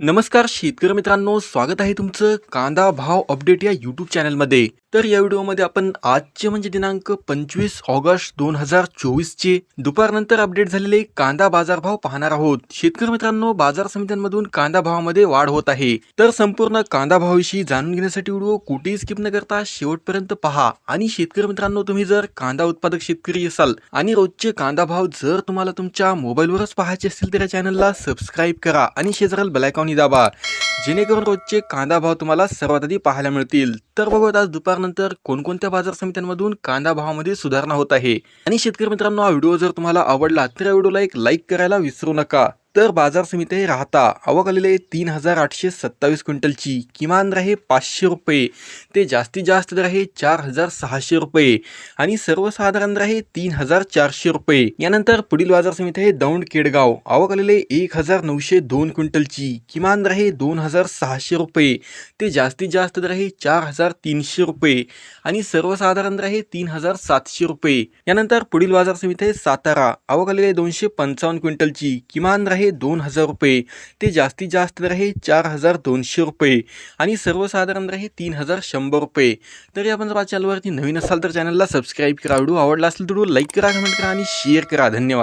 नमस्कार शेतकरी मित्रांनो स्वागत आहे तुमचं कांदा भाव अपडेट या यूट्यूब चॅनलमध्ये. तर या व्हिडिओमध्ये आपण आजचे म्हणजे दिनांक पंचवीस ऑगस्ट दोन हजार चोवीसचे दुपारनंतर अपडेट झालेले कांदा बाजारभाव पाहणार आहोत. शेतकरी मित्रांनो बाजार समित्यांमधून कांदा भावामध्ये वाढ होत आहे. तर संपूर्ण कांदा भावाविषयी जाणून घेण्यासाठी व्हिडिओ कुठेही स्किप न करता शेवटपर्यंत पहा. आणि शेतकरी मित्रांनो तुम्ही जर कांदा उत्पादक शेतकरी असाल आणि रोजचे कांदा भाव जर तुम्हाला तुमच्या मोबाईलवरच पाहायचे असतील तर या चॅनलला सबस्क्राईब करा आणि शेजारील बेलायकॉनी दाबा जेणेकरून रोजचे कांदा भाव तुम्हाला सर्वात आधी पाहायला मिळतील. तर बघूयात आज दुपारनंतर कोणकोणत्या बाजार समित्यांमधून कांदा भावामध्ये सुधारणा होत आहे. आणि शेतकरी मित्रांनो हा व्हिडिओ जर तुम्हाला आवडला तर या व्हिडिओला एक लाईक करायला विसरू नका. तर बाजार समिती राहता. आवक आलेले तीन हजार आठशे सत्तावीस क्विंटलची. किमान दर आहे पाचशे रुपये. ते जास्तीत जास्त दर आहे चार हजार सहाशे रुपये. आणि सर्वसाधारण दर आहे तीन हजार चारशे रुपये. यानंतर पुढील बाजार समिती आहे दौंड केडगाव. आवक आलेले एक हजार नऊशे दोन क्विंटलची. किमान दर आहे दोन हजार सहाशे रुपये. ते जास्तीत जास्त दर आहे चार हजार तीनशे रुपये. आणि सर्वसाधारण दर आहे तीन हजार सातशे रुपये. यानंतर पुढील बाजार समिती आहे सातारा. आवक आलेले दोनशे पंचावन्न क्विंटलची. किमान दर दोन हजार रुपये. ते जास्तीत जास्त दर आहे चार हजार दोनशे रुपये आणि सर्वसाधारण दर आहे तीन हजार शंभर रुपये. तरी आपण जर चॅनलवरती नवीन असाल तर चॅनलला सबस्क्राईब करा. व्हिडिओ आवडला असेल तर लाईक करा कमेंट करा आणि शेअर करा. धन्यवाद.